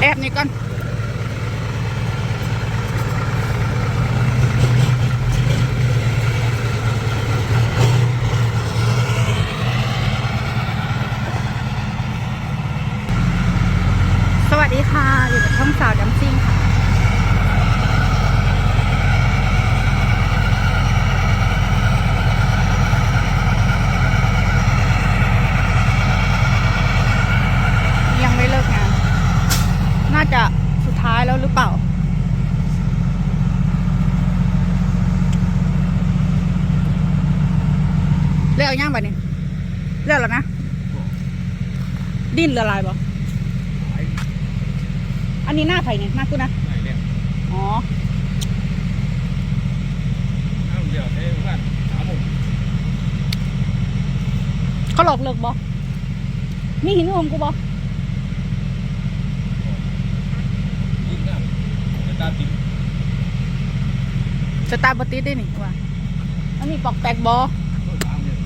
แอบนี่ก่อน สวัสดีค่ะ อยู่กับช่องสาวดัมซิ่งค่ะ ยังไม่เลิกงาน น่าจะสุดท้ายแล้วหรือเปล่า เลิกยังบ่เนี่ยเลิกแล้วนะ ดิ้ นละลายบ่อันนี้หน้าใครเนี่ยหน้ากูนะไหนเนี่ยอ๋ออ้าวเดี๋ยวให้เพื่อนถามผมเขาหลอกเลิกบ่มีหินหงกูบ่ยิงอะจะตามจริงสตาร์บติดได้นี่ว่ามันมีปอกแปกบ่ตามเนี่ย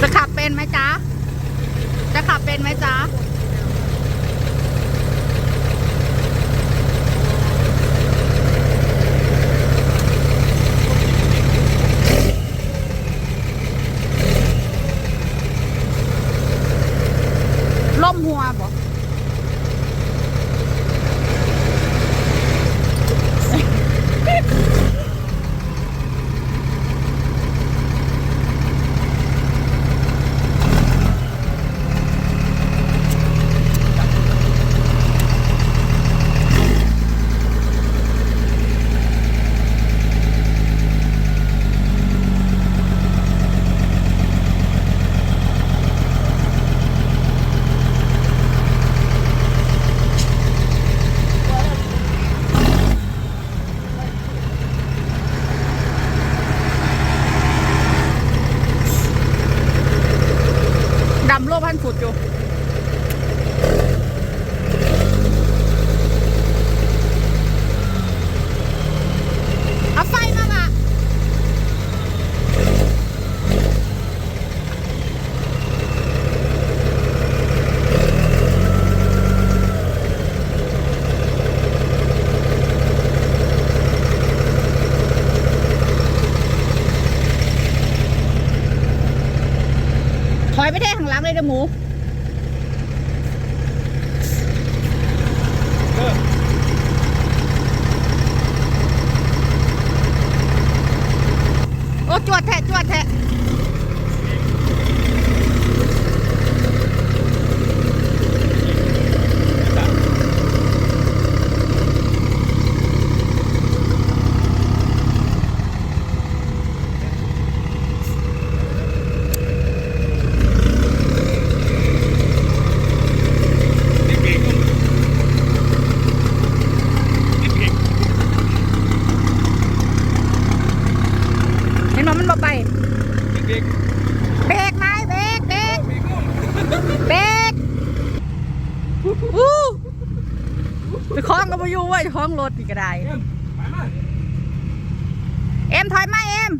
จะขับเป็นไหมจ๊ะ จะขับ เป็นไหมจ๊ะล่มหัวบอ รถนี่ก็ได้ เอ็มไปมาเอ็มถอยมาเอ็ม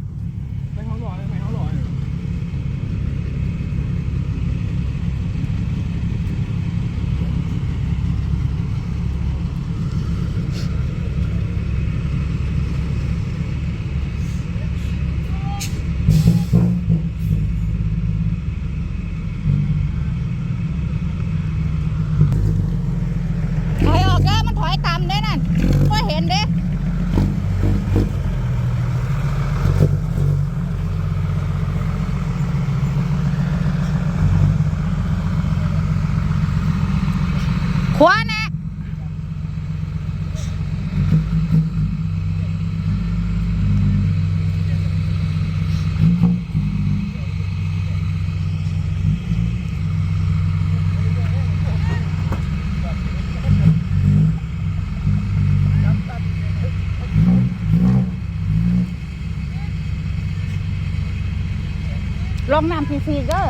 ลองนำฟรีๆเด้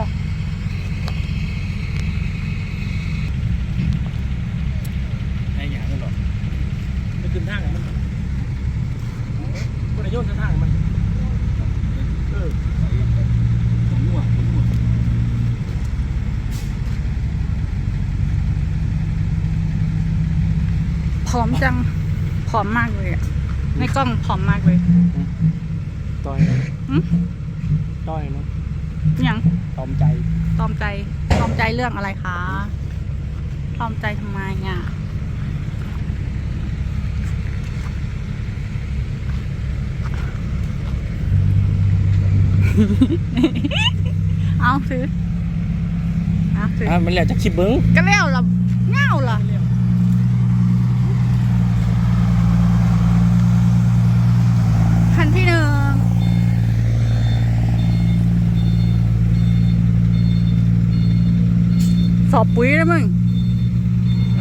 ไอ้หยาเงินหรอกไปขึ้นทางมันนโยมันเออผมหัวผมัวผอมจังผอมมากเลยอะในกล้องผอมมากเลย ต่อยนะต่อยเนาะ ยังตอมใจตอมใจตอมใจเรื่องอะไรคะตอมใจทำไมอะเอาซื้อเอาซื้ออะมันแล้วจากคลิปเบิ้งก็แล้วล่ะเง่าล่ะคันที่หนึ่ง สอบปุ๋ยแล้วมึง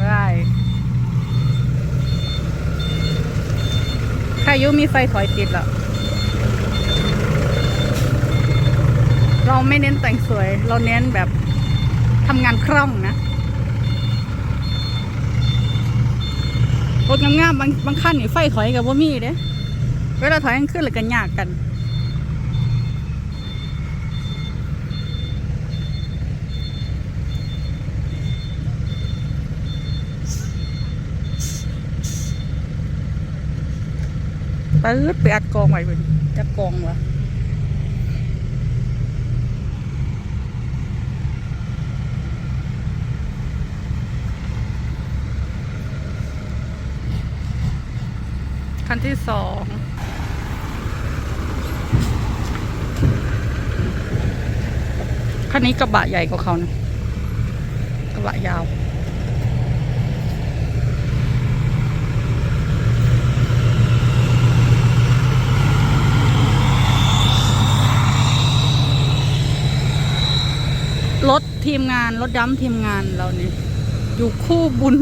ได้ใครอยุมีไฟถอยติดเหรอเราไม่เน้นแต่งสวย เราเน้นแบบทำงานคล่องนะรถงามๆบางบางคันนี่ไฟถอยกับว่ามีเด้เวลาถอยกันขึ้นเลยกันยากกัน ปื๊ดไปอัดกองไว้เพิ่นจัดกองวะคันที่สองคันนี้กระบะใหญ่กว่าเขานะกระบะยาว รถทีมงานรถย้ำทีมงานเราเนี่ยอยู่คู่บุญ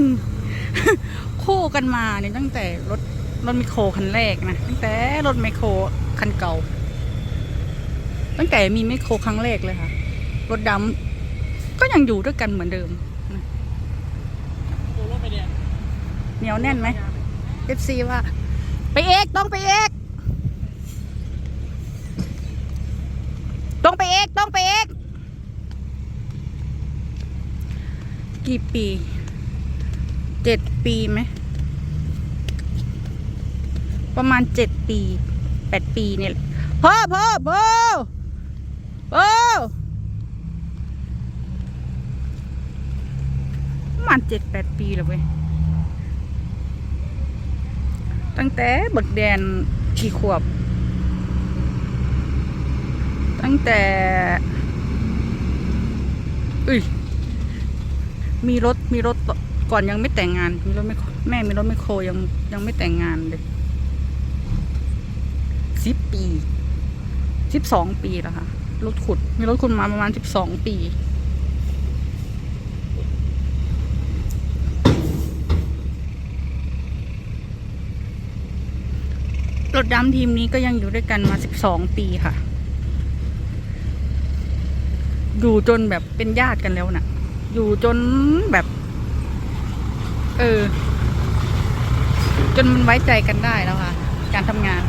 คู่กันมาเนี่ยตั้งแต่รถรถไมโครคันแรกนะตั้งแต่รถไมโครคันเก่า ตั้งแต่มีไมโครครั้งแรกเลยค่ะ รถดำก็ยังอยู่ด้วยกันเหมือนเดิมเนี่ยเหนียวแน่นไหมเอฟซีว่า ไปเอกต้องไปเอกต้องไปเอกต้องไปเอก กี่ปีเจ็ดปีไหม ประมาณเจ็ดปีแปดปีเนี่ยพ่อพ่อพ่อพ่อประมาณเจ็ดแปดปีแล้วเว้ย ตั้งแต่บักแดนกี่ขวบ ตั้งแต่อุ้ย มีรถมีรถก่อนยังไม่แต่งงานมีรถไม่แม่มีรถไม่โคยังยังไม่แต่งงานเลยสิบปีสิบสองปีแล้วค่ะรถขุด มีรถขุดมาประมาณสิบสองปีรถดำทีมนี้ก็ยังอยู่ด้วยกันมาสิบสองปีค่ะ อยู่จนแบบเป็นญาติกันแล้วน่ะ อยู่จนแบบ เออ จนมันไว้ใจกันได้แล้วค่ะ การทำงาน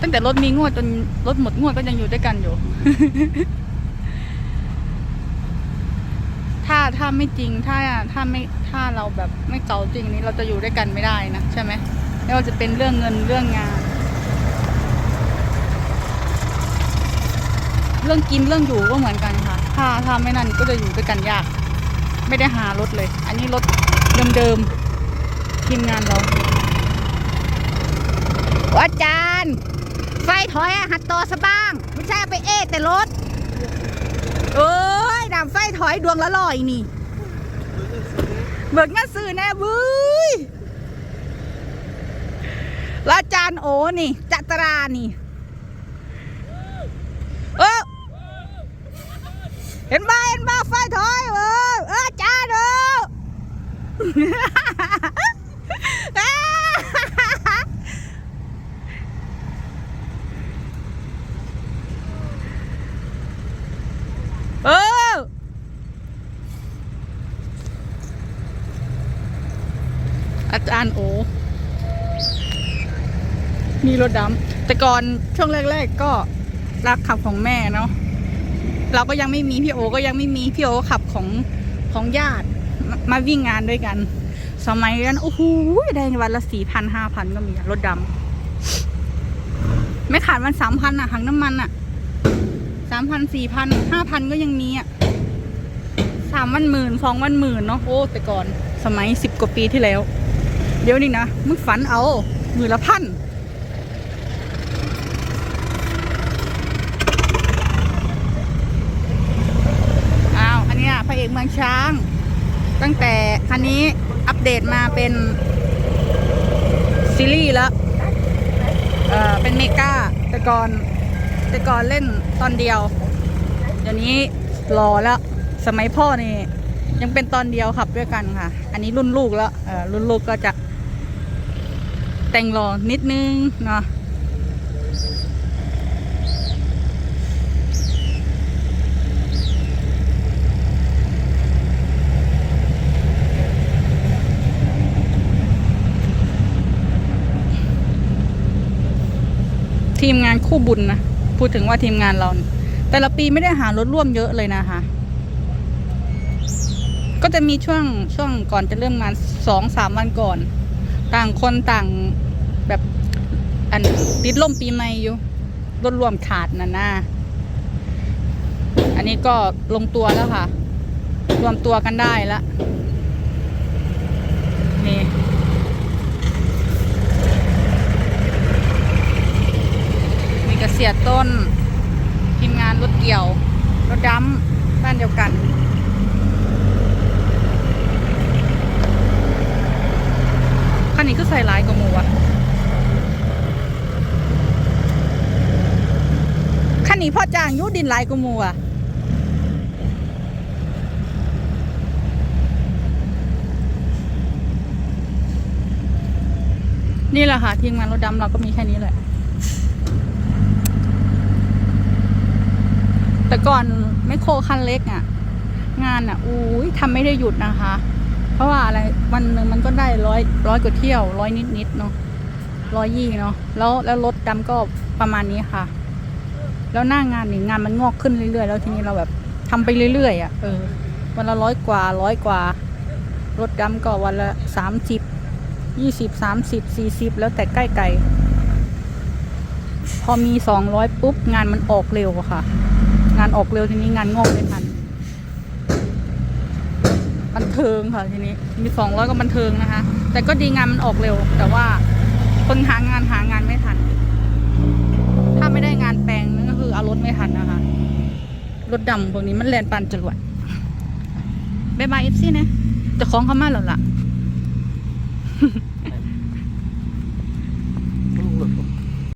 ตั้งแต่รถมีงวดจนรถหมดงวดก็ยังอยู่ด้วยกันอยู่ ถ้าถ้าไม่จริงถ้าถ้าไม่ถ้าเราแบบไม่เก่าจริงนี้เราจะอยู่ด้วยกันไม่ได้นะใช่ไหมไม่ว่าจะเป็นเรื่องเงินเรื่องงาน เรื่องกินเรื่องอยู่ก็เหมือนกันค่ะ ถ้าถ้าไม่นั่นก็จะอยู่ด้วยกันยาก ไม่ได้หารถเลย อันนี้รถเดิมๆทีมงานเราอาจารย์ ไฟถอยหัดต่อสบ้าง ไม่ใช่ไปเอแต่รถ เอ้ยดำไฟถอยดวงละลอยนี่ เบิกเงินซื้อแน่บุ้ยแล้วอาจารย์โอนี่จัตรานี่ เออ เห็นบ้าเห็นบ้าไฟถอยเออเอออาจารย์เออเอออาจารย์โอมีรถดำแต่ก่อนช่วงแรก ๆ ก็รักขับของแม่เนาะ เราก็ยังไม่มีพี่โอก็ยังไม่มีพี่โอขับของของญาติมาวิ่งงานด้วยกัน สมัยนั้นโอ้โหได้วันละสี่พันห้าพันก็มีรถดำไม่ขาดวันสามพันอะหังน้ำมันอะสามพันสี่พันห้าพันก็ยังมีอะสามวันหมื่นสองวันหมื่นเนาะโอ้แต่ก่อนสมัยสิบกว่าปีที่แล้ว เดี๋ยวนี้นะมึงฝันเอาหมื่นละพัน อ้าว อัน เมืองช้าง ตั้งแต่คันนี้อัปเดตมาเป็นซีรีส์แล้วเออเป็นเมกาแต่ก่อนแต่ก่อนเล่นตอนเดียว เดี๋ยวนี้รอแล้ว สมัยพ่อนี่ ยังเป็นตอนเดียวขับด้วยกันค่ะ อันนี้รุ่นลูกแล้วเออรุ่นลูกก็จะแต่งรอนิดนึงเนาะ ทีมงานคู่บุญนะ พูดถึงว่าทีมงานเรา แต่ละปีไม่ได้หารถร่วมเยอะเลยนะคะ ก็จะมีช่วงช่วงก่อนจะเริ่มงานสองสามวันก่อน ต่างคนต่างแบบอันติดล่มปีใหม่อยู่รถร่วมขาดนะนะอันนี้ก็ลงตัวแล้วค่ะ รวมตัวกันได้แล้วนี่ กระเสียต้น ทีมงานรถเกี่ยว รถดำบ้านเดียวกัน คันนี้ก็ใส่ลายกว่าหมูอะคันนี้พ่อจ้างยุดินลายกว่าหมูอะนี่แหละค่ะทีมงานรถดำเราก็มีแค่นี้แหละ แต่ก่อนไม่โครคันเล็กอะ่ะ งานอะ่ะอุ้ยทำไม่ได้หยุดนะคะ เพราะว่าอะไรวันหนึ่งมันก็ได้ร้อยร้อยกว่าเที่ยวร้อยนิดนิดเนาะร้อยยี่เนาะแล้วแล้วรถดำก็ประมาณนี้ค่ะ แล้วหน้างานนี่งานมันงอกขึ้นเรื่อยๆ แล้วทีนี้เราแบบทำไปเรื่อยๆอะ่ะเออวันละร้อยกว่าร้อยกว่า รถดำก็วันละสามสิบยี่สิบสามสิบสี่สิบแล้วแต่ใกล้ไกลพอมีสองร้อยปุ๊บ งานมันออกเร็วค่ะานออกเร็วทีนี้งานงอกไม่ทันบันเทิงค่ะทีนี้ มีสองร้อยก็บันเทิงนะคะ แต่ก็ดีงานมันออกเร็ว แต่ว่าคนหางานหางานไม่ทัน ถ้าไม่ได้งานแปลงนั่นก็คือเอารถไม่ทันนะคะ รถดำพวกนี้มันแลนปันจรวดบายบายเอฟซีนะจะคล้องเขามาแล้วล่ะ